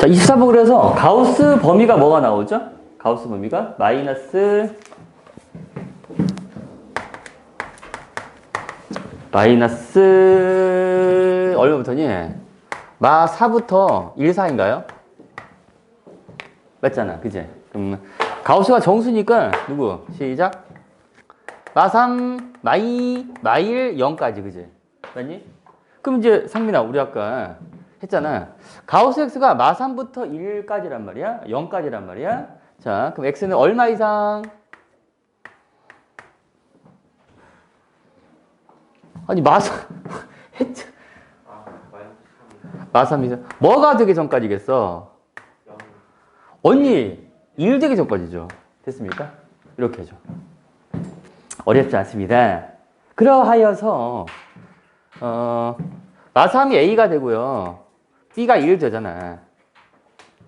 자, 24번 그래서 가우스 범위가 뭐가 나오죠? 가우스 범위가 마이너스 마이너스 얼마부터니? 마 4부터 1, 4인가요? 맞잖아, 그지? 그럼 가우스가 정수니까 누구? 시작. 마 3, 마이, 마일 0까지, 그지? 맞니? 그럼 이제 상민아, 우리 아까 했잖아. 가우스 x가 마 3부터 1까지란 말이야. 0까지란 말이야. 자, 그럼 x는 얼마 이상? 아니, 마 3, 했잖아. 아, 마이너스 마3 이상. 뭐가 되기 전까지겠어? 3, 0. 언니, 1 되기 전까지죠. 됐습니까? 이렇게 하죠. 어렵지 않습니다. 그러하여서, 어, 마3이 A가 되고요. B가 1 되잖아.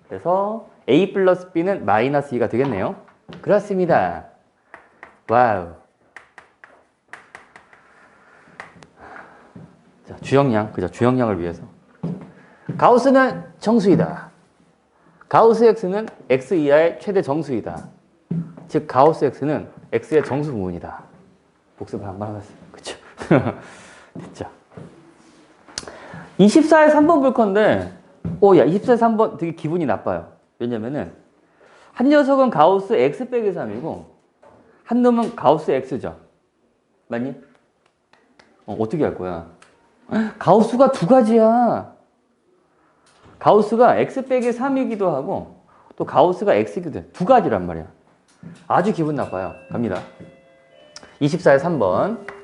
그래서 A 플러스 B는 마이너스 2가 되겠네요. 그렇습니다. 와우. 자, 주형량, 그죠? 주형량을 위해서. 가우스는 정수이다. 가우스 x는 x 이하의 최대 정수이다. 즉 가우스 x는 x의 정수 부분이다. 복습을 한번 하겠습니다. 그쵸? 됐죠? 24에 3번 볼 건데, 오, 야, 24에 3번 되게 기분이 나빠요. 왜냐면은, 한 녀석은 가우스 x 빼기 3이고, 한 놈은 가우스 x죠. 맞니? 어, 어떻게 할 거야? 가우스가 두 가지야. 가우스가 x 빼기 3이기도 하고 또 가우스가 x이기도 해. 두 가지란 말이야. 아주 기분 나빠요. 갑니다. 24에 3번.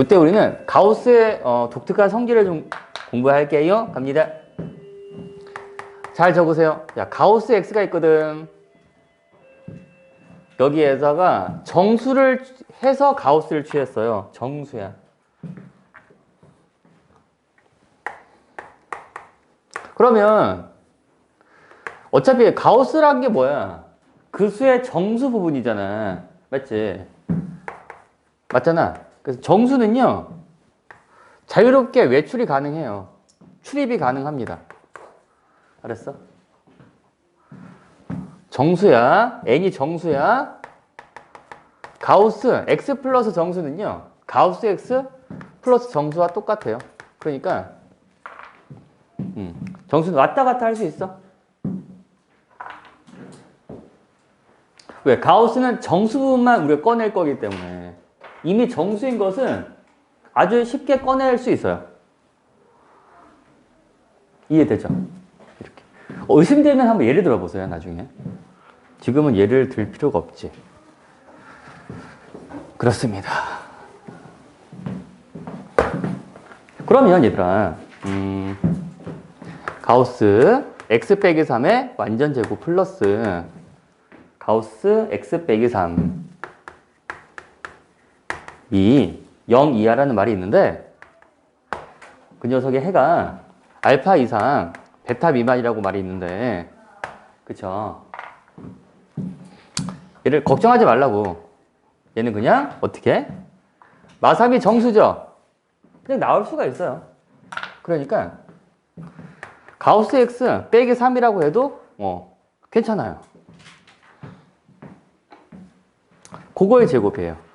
이때 우리는 가우스의 어, 독특한 성질을 좀 공부할게요. 갑니다. 잘 적으세요. 야, 가우스 x가 있거든. 여기에다가 정수를 해서 가우스를 취했어요. 정수야. 그러면 어차피 가우스란 게 뭐야? 그 수의 정수 부분이잖아. 맞지? 맞잖아. 그래서 정수는요, 자유롭게 외출이 가능해요. 출입이 가능합니다. 알았어? 정수야. n이 정수야. 가우스, x 플러스 정수는요, 가우스 x 플러스 정수와 똑같아요. 그러니까, 음, 정수는 왔다 갔다 할 수 있어. 왜? 가우스는 정수 부분만 우리가 꺼낼 거기 때문에 이미 정수인 것은 아주 쉽게 꺼낼 수 있어요. 이해되죠? 이렇게. 어, 의심되면 한번 예를 들어보세요, 나중에. 지금은 예를 들 필요가 없지. 그렇습니다. 그러면 얘들아, 음, 가우스 x 빼기 3의 완전 제곱 플러스 가우스 x 빼기 3 이 0 이하라는 말이 있는데 그 녀석의 해가 알파 이상 베타 미만이라고 말이 있는데 그쵸? 얘를 걱정하지 말라고. 얘는 그냥 어떻게? 마삼이 정수죠. 그냥 나올 수가 있어요. 그러니까 가우스 x 빼기 3이라고 해도 어, 괜찮아요. 그거의 제곱이에요.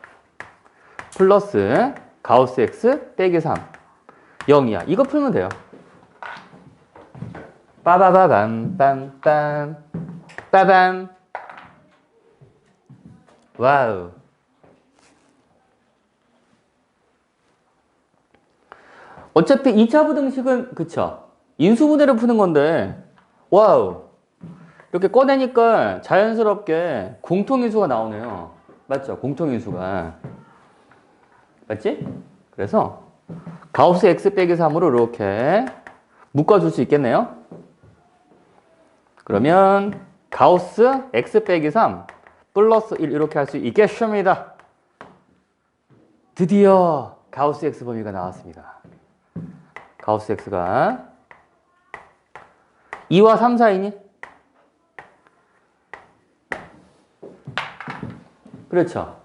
플러스 가우스 x 빼기 3 0이야. 이거 풀면 돼요. 빠바바밤 빰빰 빠밤. 와우. 어차피 2차 부등식은 그쵸? 인수분해를 푸는 건데 와우. 이렇게 꺼내니까 자연스럽게 공통인수가 나오네요. 맞죠? 공통인수가 맞지? 그래서 가우스 x 빼기 3으로 이렇게 묶어줄 수 있겠네요 그러면 가우스 x 빼기 3 플러스 1 이렇게 할 수 있겠습니다 드디어 가우스 x 범위가 나왔습니다 가우스 x가 2와 3 사이니? 그렇죠.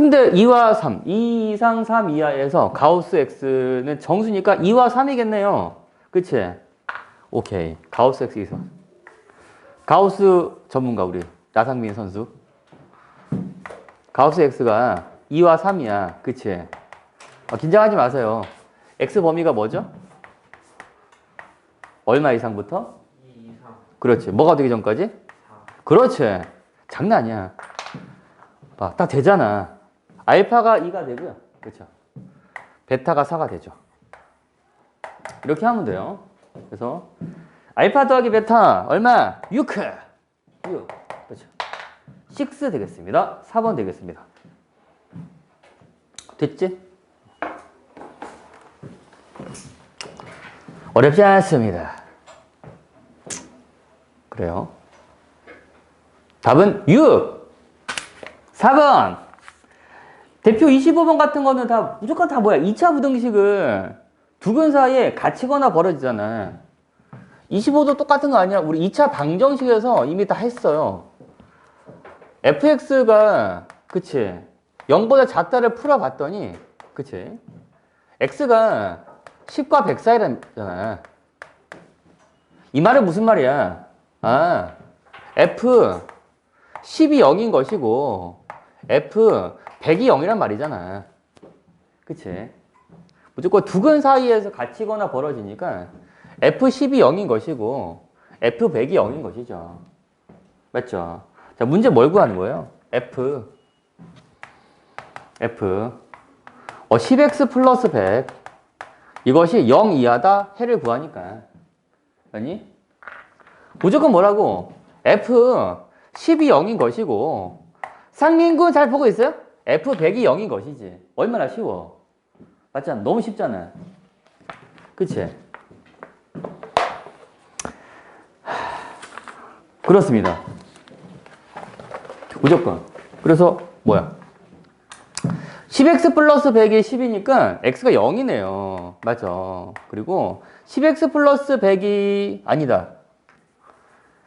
근데 2와 3, 2 이상 3 이하에서 가우스 x는 정수니까 2와 3이겠네요. 그치? 오케이. 가우스 x 이상. 가우스 전문가 우리 나상민 선수. 가우스 x가 2와 3이야. 그치? 어, 긴장하지 마세요. x 범위가 뭐죠? 얼마 이상부터? 2 이상 그렇지. 뭐가 되기 전까지? 4 그렇지. 장난 아니야. 봐, 딱 되잖아. 알파가 2가 되고요. 그렇죠. 베타가 4가 되죠. 이렇게 하면 돼요. 그래서 알파 더하기 베타 얼마? 6. 6. 그렇죠. 6 되겠습니다. 4번 되겠습니다. 됐지? 어렵지 않습니다. 그래요. 답은 6. 4번. 대표 25번 같은 거는 다 무조건 다 뭐야? 2차 부등식을 두 근 사이에 갇히거나 벌어지잖아. 25도 똑같은 거 아니야? 우리 2차 방정식에서 이미 다 했어요. fx가 그치 0보다 작다를 풀어봤더니 그치 x가 10과 100 사이라잖아. 이 말은 무슨 말이야? 아, f 10이 0인 것이고 f 100이 0이란 말이잖아. 그치? 무조건 두근 사이에서 갇히거나 벌어지니까 f10이 0인 것이고 f100이 0인 것이죠. 맞죠? 자, 문제 뭘 구하는 거예요? f f 어, 10x 플러스 100 이것이 0 이하다 해를 구하니까 아니? 무조건 뭐라고? f 10이 0인 것이고 상민군 잘 보고 있어요? F 100이 0인 것이지 얼마나 쉬워 맞잖아 너무 쉽잖아 그치? 하, 그렇습니다 무조건 그래서 뭐야 10x 플러스 100이 10이니까 x가 0이네요. 맞죠? 그리고 10x 플러스 100이 아니다.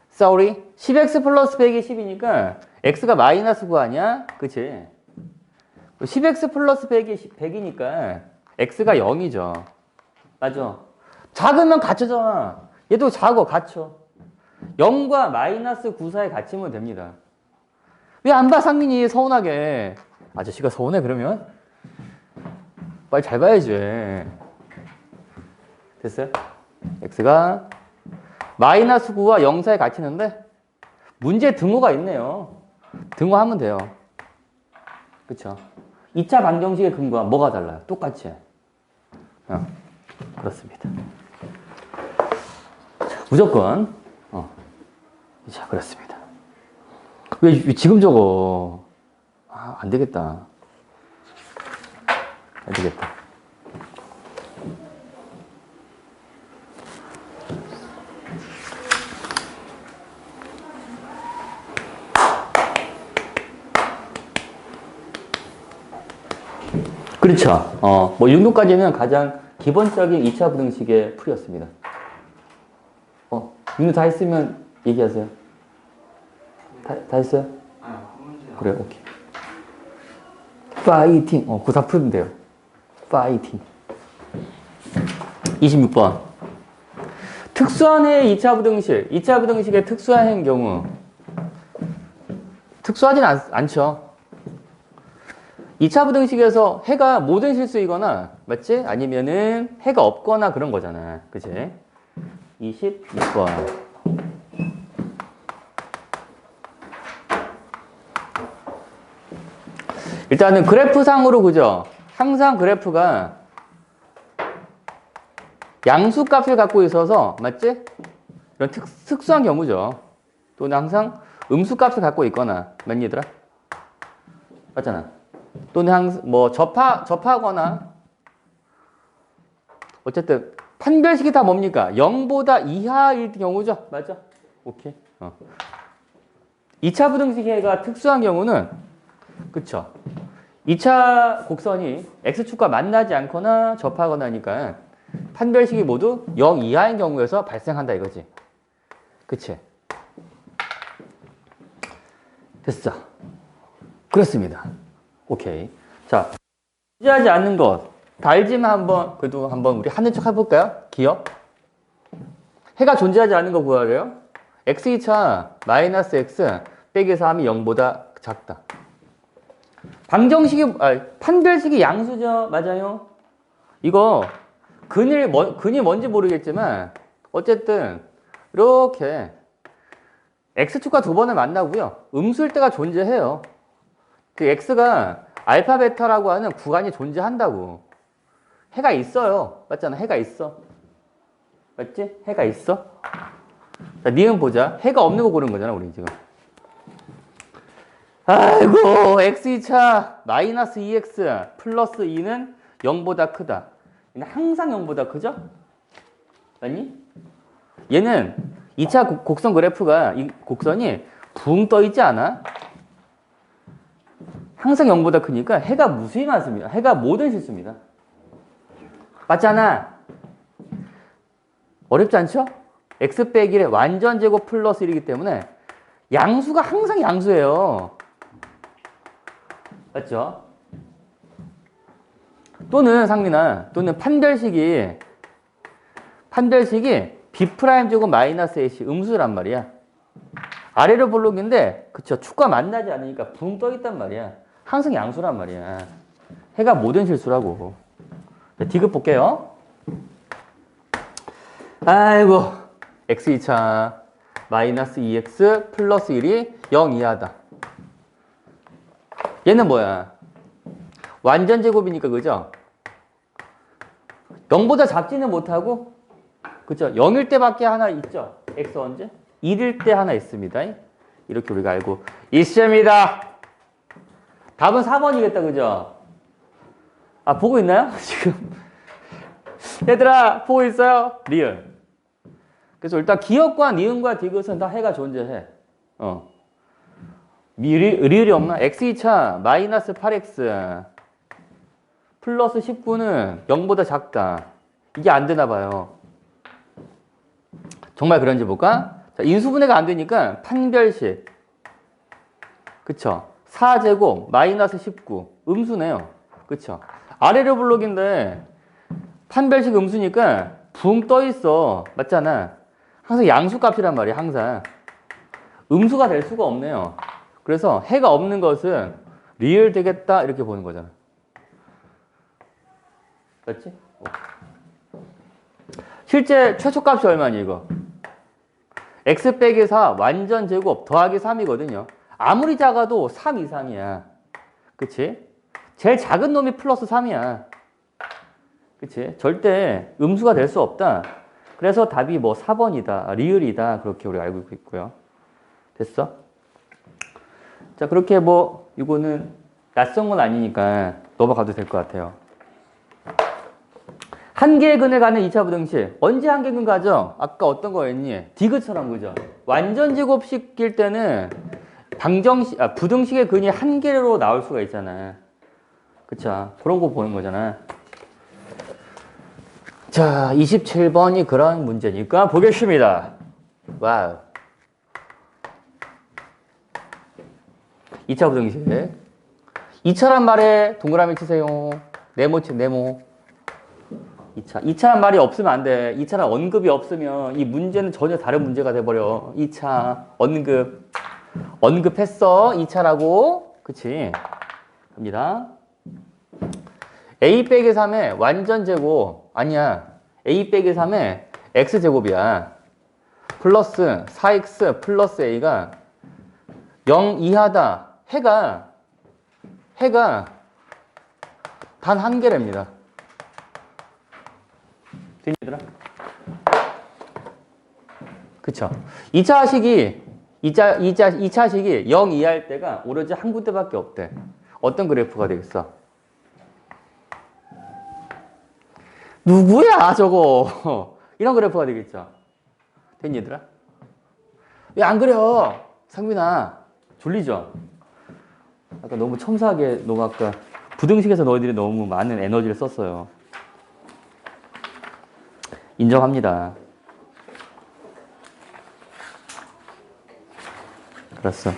sorry. 10x 플러스 100이 10이니까 x가 마이너스 9 아니야? 그치? 10x 플러스 100이 100이니까 x가 0이죠. 맞죠? 작으면 갇혀잖아. 얘도 작어, 갇혀. 0과 마이너스 9 사이 갇히면 됩니다. 왜 안 봐, 상민이 서운하게. 아저씨가 서운해 그러면 빨리 잘 봐야지 됐어요? x가 마이너스 9와 0 사이에 갇히는데 문제 등호가 있네요 등호하면 돼요 그쵸 2차 방정식의 근거와 뭐가 달라요? 똑같이 어, 그렇습니다 자, 무조건 어. 자 그렇습니다 왜, 왜 지금 적어 아, 안 되겠다. 안 되겠다. 그렇죠. 어, 뭐, 6루까지는 가장 기본적인 2차 부등식의 풀이었습니다. 어, 6루 다 했으면 얘기하세요. 다, 다 했어요? 그래, 오케이. 파이팅. 어, 그거 다 풀면 돼요. 파이팅. 26번. 특수한 해의 2차 부등식. 2차 부등식의 특수한 경우. 특수하진 않, 않죠. 2차 부등식에서 해가 모든 실수이거나, 맞지? 아니면은 해가 없거나 그런 거잖아. 그치? 26번. 일단은 그래프상으로 그죠? 항상 그래프가 양수 값을 갖고 있어서 맞지? 이런 특, 특수한 경우죠. 또는 항상 음수 값을 갖고 있거나 맞니 얘들아? 맞잖아. 또는 항상 뭐 접하 접하거나 어쨌든 판별식이 다 뭡니까? 0보다 이하일 경우죠. 맞죠? 오케이. 어. 2차 부등식해가 특수한 경우는 그쵸? 2차 곡선이 x축과 만나지 않거나 접하거나 하니까 판별식이 모두 0 이하인 경우에서 발생한다 이거지. 그치? 됐어. 그렇습니다. 오케이. 자, 존재하지 않는 것. 달지만 한번, 그래도 한번 우리 하는 척 해볼까요? 기억? 해가 존재하지 않는 거 구하래요. x2차 마이너스 x 빼기 3이 0보다 작다. 방정식이, 아, 판별식이 양수죠. 맞아요? 이거 근이, 뭐, 근이 뭔지 모르겠지만 어쨌든 이렇게 x축과 두 번을 만나고요. 음수일 때가 존재해요. 그 x가 알파 베타라고 하는 구간이 존재한다고. 해가 있어요. 맞잖아. 해가 있어. 맞지? 해가 있어. 자, 니은 보자. 해가 없는 거 고른 거잖아, 우리 지금. 아이고, x2차 마이너스 2x 플러스 2는 0보다 크다. 얘는 항상 0보다 크죠? 맞니? 얘는 2차 곡선 그래프가 이 곡선이 붕 떠 있지 않아? 항상 0보다 크니까 해가 무수히 많습니다. 해가 모든 실수입니다. 맞잖아. 어렵지 않죠? x 빼기 1의 완전 제곱 플러스 1이기 때문에 양수가 항상 양수예요. 맞죠? 또는 상민아, 또는 판별식이 판별식이 b 제곱 마이너스 ac 음수란 말이야. 아래로 볼록인데 그쵸 축과 만나지 않으니까 붕 떠 있단 말이야. 항상 양수란 말이야. 해가 모든 실수라고. 자, 디귿 볼게요. 아이고 x2차 마이너스 2x 플러스 1이 0 이하다. 얘는 뭐야? 완전 제곱이니까 그죠? 0보다 작지는 못하고 그죠? 0일 때밖에 하나 있죠? x 언제? 1일 때 하나 있습니다. 이렇게 우리가 알고 있습니다. 답은 4번이겠다 그죠? 아 보고 있나요? 지금 얘들아 보고 있어요? 리얼 그래서 일단 기억과 니은과 디귿은 다 해가 존재해 어. 미리, 리을이 없나? x2차 마이너스 8x 플러스 19는 0보다 작다. 이게 안 되나 봐요. 정말 그런지 볼까? 자, 인수분해가 안 되니까 판별식. 그쵸? 4제곱 마이너스 19. 음수네요. 그쵸? 아래로 블록인데 판별식 음수니까 붕 떠 있어. 맞잖아. 항상 양수 값이란 말이야, 항상. 음수가 될 수가 없네요. 그래서 해가 없는 것은 리얼 되겠다 이렇게 보는 거잖아. 맞지? 어. 실제 최초값이 얼마니 이거? x 빼기 4 완전 제곱 더하기 3이거든요. 아무리 작아도 3 이상이야. 그치? 제일 작은 놈이 플러스 3이야. 그치? 절대 음수가 될 수 없다. 그래서 답이 뭐 4번이다. 리을이다. 그렇게 우리 알고 있고요. 됐어? 자, 그렇게 뭐, 이거는 낯선 건 아니니까 넘어가도 될 것 같아요. 한계의 근을 가는 2차 부등식. 언제 한계의 근 가죠? 아까 어떤 거였니? 디귿처럼, 그죠? 완전 제곱식일 때는 방정식, 아, 부등식의 근이 한 개로 나올 수가 있잖아. 그쵸? 그런 거 보는 거잖아. 자, 27번이 그런 문제니까 보겠습니다. 와우. 2차 부등식. 2차란 말에 동그라미 치세요. 네모 치, 네모. 2차. 2차란 말이 없으면 안 돼. 2차란 언급이 없으면 이 문제는 전혀 다른 문제가 돼버려. 2차, 언급. 언급했어. 2차라고. 그치? 갑니다. a 빼기 3의 완전 제곱. 아니야. a 빼기 3의 x제곱이야. 플러스 4x 플러스 a가 0 이하다. 해가 해가 단 한 개랍니다. 되니더라? 그쵸? 2차 식이 2차, 2차, 2차 식이 0 이하일 때가 오로지 한 군데밖에 없대. 어떤 그래프가 되겠어? 누구야 저거? 이런 그래프가 되겠죠. 됐니 얘들아? 왜 안 그려? 상민아 졸리죠? 아까 너무 첨사하게 너무 아까 부등식에서 너희들이 너무 많은 에너지를 썼어요. 인정합니다. 알았어.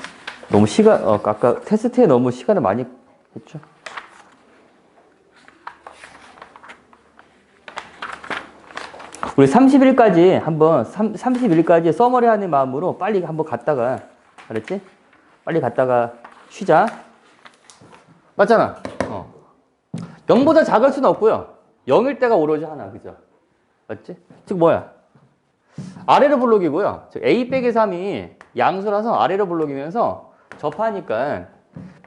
너무 시간, 어, 아까 테스트에 너무 시간을 많이 됐죠? 우리 30일까지 한번 3, 30일까지 써머리 하는 마음으로 빨리 한번 갔다가 알았지? 빨리 갔다가 쉬자. 맞잖아. 어. 0보다 작을 수는 없고요. 0일 때가 오로지 하나. 그죠? 맞지? 즉 뭐야? 아래로 블록이고요. 즉 A 빼기 3이 양수라서 아래로 블록이면서 접하니까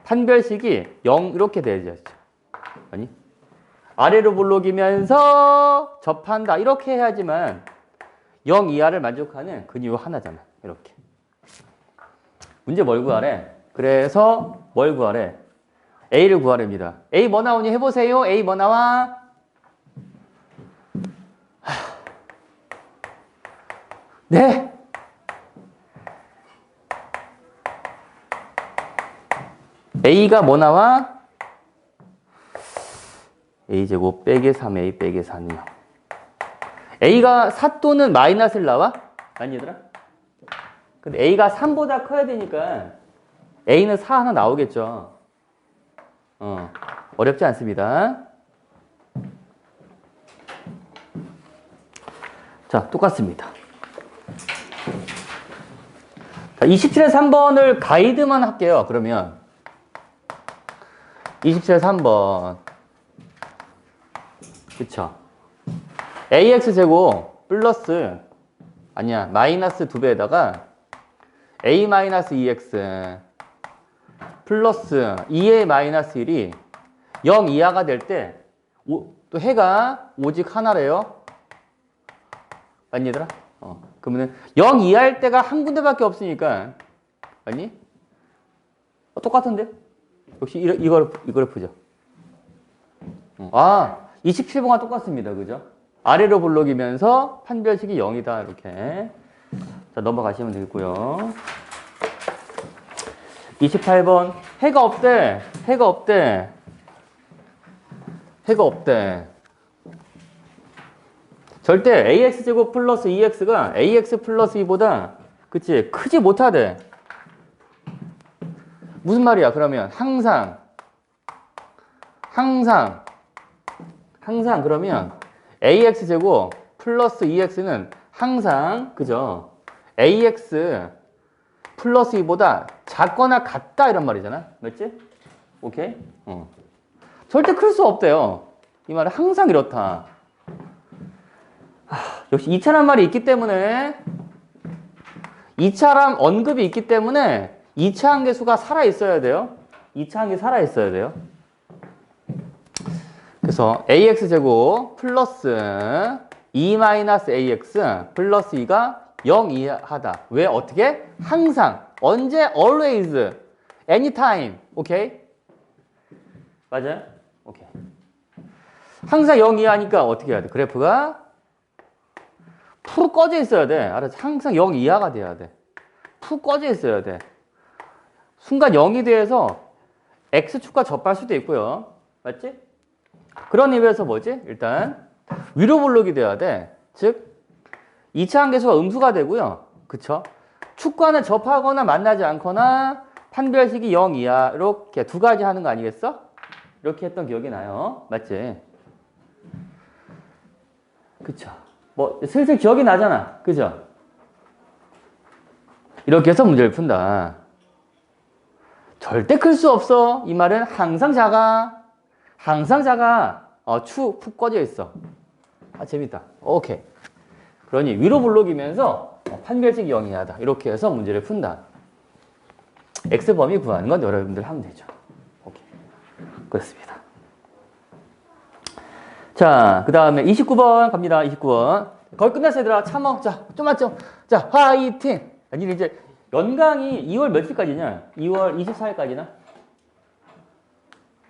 판별식이 0 이렇게 돼야죠. 아니? 아래로 블록이면서 접한다. 이렇게 해야지만 0 이하를 만족하는 그 이유 하나잖아. 이렇게. 문제 뭘 구하래? 그래서 뭘 구하래? A를 구하랍니다. A 뭐 나오니 해보세요. A 뭐 나와? 네. A가 뭐 나와? A제곱 빼기 3A 빼기 4는요. A가 4 또는 마이너스를 나와? 아니 얘들아? 근데 A가 3보다 커야 되니까 A는 4 하나 나오겠죠. 어, 어렵지 않습니다. 자, 똑같습니다. 자, 27에 3번을 가이드만 할게요. 그러면 27에 3번 그쵸 ax 제곱 플러스 아니야 마이너스 2배에다가 a 마이너스 2x 플러스 2a 마이너스 1이 0 이하가 될 때 또 해가 오직 하나래요 아니 얘들아? 어, 그러면은 0 이하일 때가 한 군데밖에 없으니까 아니? 어, 똑같은데? 역시 이, 이걸 이걸 보죠. 어, 아, 27번과 똑같습니다. 그죠? 아래로 블록이면서 판별식이 0이다. 이렇게. 자, 넘어가시면 되겠고요. 28번. 해가 없대. 해가 없대. 해가 없대. 절대 ax제곱 플러스 2x가 ax 플러스 2보다 그치 크지 못하대. 무슨 말이야? 그러면 항상 항상 항상 그러면 ax 제곱 플러스 2x는 항상 그죠? ax 플러스 2보다 작거나 같다 이런 말이잖아. 맞지? 오케이? 어. 절대 클 수 없대요. 이 말은 항상 이렇다. 하, 역시 이차란 말이 있기 때문에 이차람 언급이 있기 때문에 2차 한계수가 살아 있어야 돼요. 2차 한계 살아 있어야 돼요. 그래서 ax 제곱 플러스 2 마이너스 ax 플러스 2가 0 이하다. 왜 어떻게? 항상 언제 always anytime. 오케이? 맞아요? 오케이. 항상 0 이하니까 어떻게 해야 돼? 그래프가 푹 꺼져 있어야 돼. 알았지? 항상 0 이하가 돼야 돼. 푹 꺼져 있어야 돼. 순간 0이 돼서 x축과 접할 수도 있고요. 맞지? 그런 의미에서 뭐지? 일단 위로 블록이 돼야 돼. 즉 2차 한계수가 음수가 되고요. 그쵸? 축과는 접하거나 만나지 않거나 판별식이 0 이하 이렇게 두 가지 하는 거 아니겠어? 이렇게 했던 기억이 나요. 맞지? 그쵸? 뭐 슬슬 기억이 나잖아. 그죠? 이렇게 해서 문제를 푼다. 절대 클 수 없어. 이 말은 항상 작아. 항상 작아. 어, 추, 푹 꺼져 있어. 아, 재밌다. 오케이. 그러니 위로 블록이면서 어, 판별식 영이하다. 이렇게 해서 문제를 푼다. X범위 구하는 건 여러분들 하면 되죠. 오케이. 그렇습니다. 자, 그 다음에 29번 갑니다. 29번. 거의 끝났어, 얘들아. 참어. 자, 좀만 좀. 자, 화이팅! 아니, 이제 연강이 2월 며칠까지냐? 2월 24일까지나?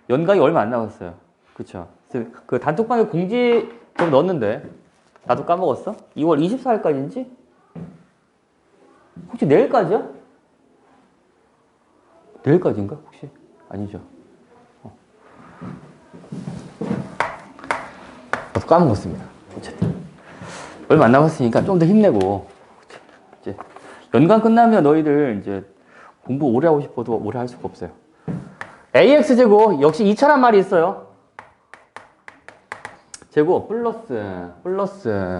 연강이 얼마 안 남았어요. 그쵸? 그래서 그 단톡방에 공지 좀 넣었는데, 나도 까먹었어? 2월 24일까지인지? 혹시 내일까지야? 내일까지인가? 혹시? 아니죠. 나도 까먹었습니다. 얼마 안 남았으니까 좀 더 힘내고. 이제 연강 끝나면 너희들 이제 공부 오래 하고 싶어도 오래 할 수가 없어요. ax 제곱 역시 2차란 말이 있어요. 제곱 플러스 플러스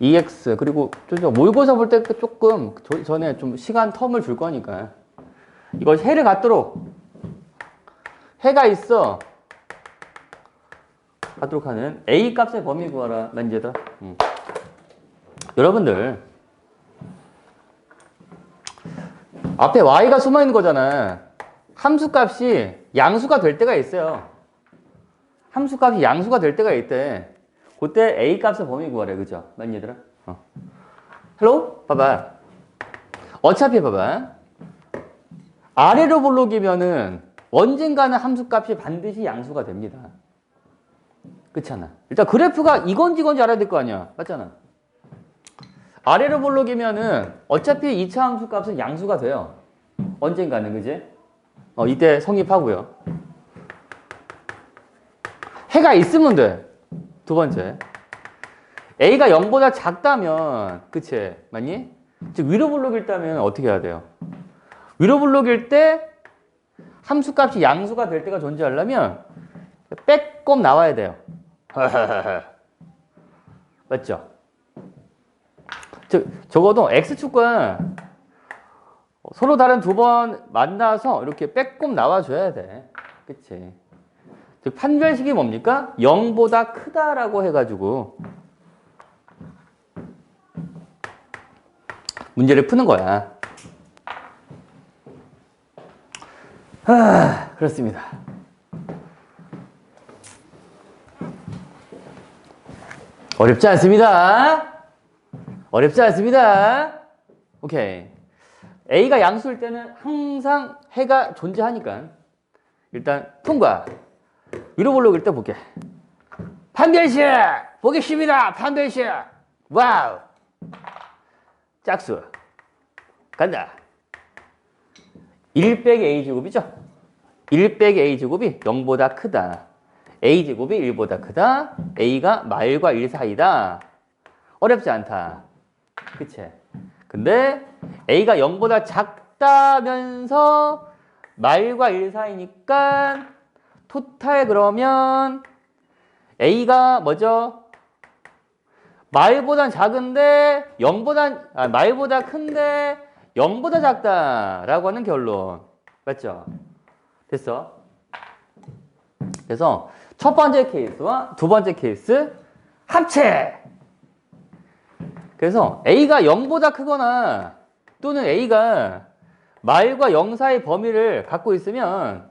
2x 그리고 저- 저 모의고사 볼 때 조금 저- 전에 좀 시간 텀을 줄 거니까 이거 해를 갖도록 해가 있어 갖도록 하는 a 값의 범위 구하라 만지다 음. 여러분들 앞에 y가 숨어 있는 거잖아. 함수 값이 양수가 될 때가 있어요. 함수 값이 양수가 될 때가 있대. 그때 a 값의 범위 구하래 그죠? 맞니 얘들아 어. 헬로 봐봐. 어차피 봐봐. 아래로 볼록이면은 언젠가는 함수 값이 반드시 양수가 됩니다 그렇잖아 일단 그래프가 이건지 이건지 알아야 될 거 아니야 맞잖아 아래로 볼록이면은 어차피 2차 함수 값은 양수가 돼요 언젠가는 그지 어 이때 성립하고요 해가 있으면 돼. 두 번째. A가 0보다 작다면, 그치? 맞니? 즉, 위로 블록일 때면 어떻게 해야 돼요? 위로 블록일 때 함수 값이 양수가 될 때가 존재하려면 빼꼼 나와야 돼요. 맞죠? 즉, 적어도 X축과 서로 다른 두 번 만나서 이렇게 빼꼼 나와줘야 돼. 그치? 즉 판별식이 뭡니까? 0보다 크다라고 해가지고 문제를 푸는 거야. 아, 그렇습니다. 어렵지 않습니다. 어렵지 않습니다. 오케이. A가 양수일 때는 항상 해가 존재하니까 일단 통과. 위로 볼록 일단 볼게. 판별식 보겠습니다. 판별식. 와우. 짝수. 간다. 1 빼기 a 제곱이죠. 1 빼기 a 제곱이 0보다 크다. A 제곱이 1보다 크다. a가 말과 1 사이다. 어렵지 않다. 그치? 근데 a가 0보다 작다면서 말과 1 사이니까 토탈 그러면 A가 뭐죠? 말보단 작은데 0보다 아, 말보다 큰데 0보다 작다라고 하는 결론. 맞죠? 됐어? 그래서 첫 번째 케이스와 두 번째 케이스 합체. 그래서 A가 0보다 크거나 또는 A가 말과 0 사이 범위를 갖고 있으면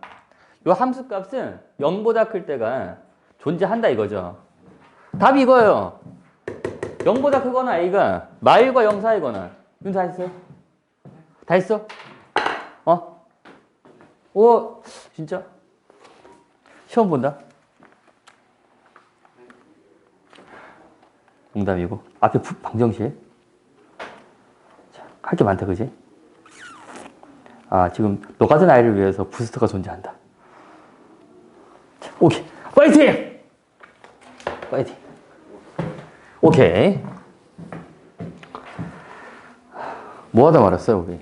이 함수 값은 0보다 클 때가 존재한다 이거죠. 답이 이거예요. 0보다 크거나 a가 말과 0 사이거나 이건 다 했어요? 다 했어? 어? 오 진짜? 시험 본다? 농담이고 앞에 부- 방정실 할 게 많다 그지? 아 지금 너 같은 아이를 위해서 부스터가 존재한다 오케이. 파이팅! 파이팅. 오케이. 뭐 하다 말았어요, 우리?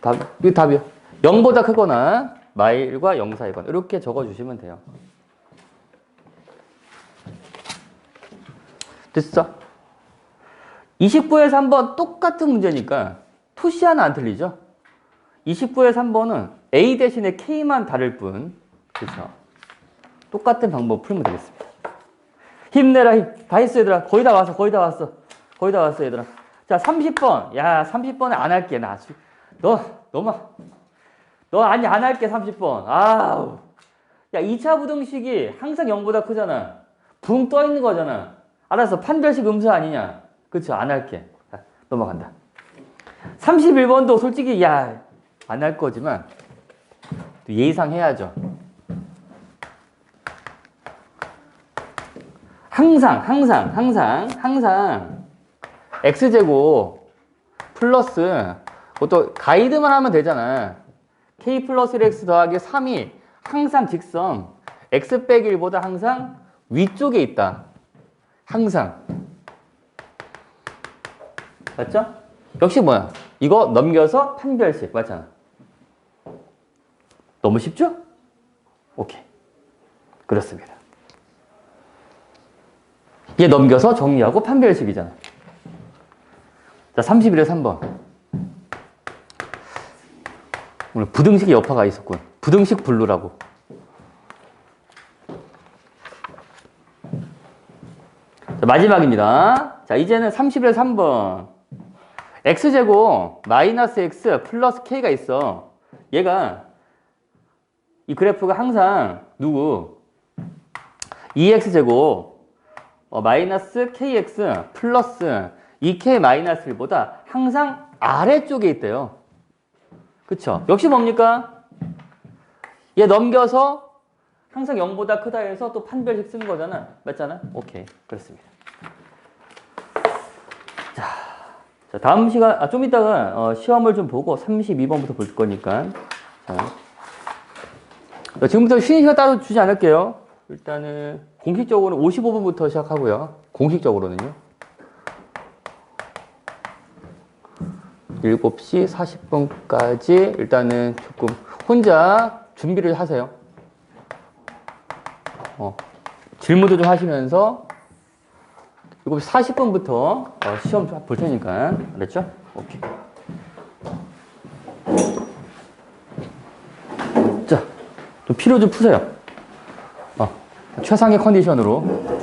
답, 이거 답이요. 0보다 크거나 마일과 0 사이거나 이렇게 적어 주시면 돼요. 됐어? 29에서 한번 똑같은 문제니까 토시 하나 안 틀리죠? 29에서 3번은 A 대신에 K만 다를 뿐. 그렇죠? 똑같은 방법 풀면 되겠습니다. 힘내라 힘. 다 했어 얘들아. 거의 다 왔어. 거의 다 왔어. 거의 다 왔어 얘들아. 자 30번. 야 30번에 안 할게 나. 수- 너 너무 너 아니 안 할게 30번. 아우. 야 2차 부등식이 항상 0보다 크잖아. 붕 떠 있는 거잖아. 알았어. 판별식 음수 아니냐. 그쵸? 안 할게. 자, 넘어간다. 31번도 솔직히 야 안 할 거지만 또 예상 해야죠. 항상, 항상, 항상, 항상 x제곱 플러스 그것도 가이드만 하면 되잖아. k 플러스 1x 더하기 3이 항상 직선 x 빼기 1보다 항상 위쪽에 있다. 항상. 맞죠? 역시 뭐야? 이거 넘겨서 판별식 맞잖아. 너무 쉽죠? 오케이. 그렇습니다. 얘 넘겨서 정리하고 판별식이잖아. 자, 31에 3번. 오늘 부등식 여파가 있었군. 부등식 분류라고. 마지막입니다. 자, 이제는 31에 3번. x제곱 마이너스 x 플러스 k가 있어. 얘가 이 그래프가 항상 누구? 2x제곱 어, 마이너스 kx 플러스 2k 마이너스 1보다 항상 아래쪽에 있대요. 그쵸? 역시 뭡니까? 얘 넘겨서 항상 0보다 크다 해서 또 판별식 쓰는 거잖아. 맞잖아? 오케이. 그렇습니다. 자, 자 다음 시간, 아, 좀 이따가 어, 시험을 좀 보고 32번부터 볼 거니까. 자. 자, 지금부터 쉬는 시간 따로 주지 않을게요. 일단은 공식적으로는 55분부터 시작하고요. 공식적으로는요. 7시 40분까지 일단은 조금 혼자 준비를 하세요. 어, 질문도 좀 하시면서 7시 40분부터 어, 시험 좀볼 테니까. 알았죠? 오케이. 자, 좀 피로 좀 푸세요. 어, 최상의 컨디션으로.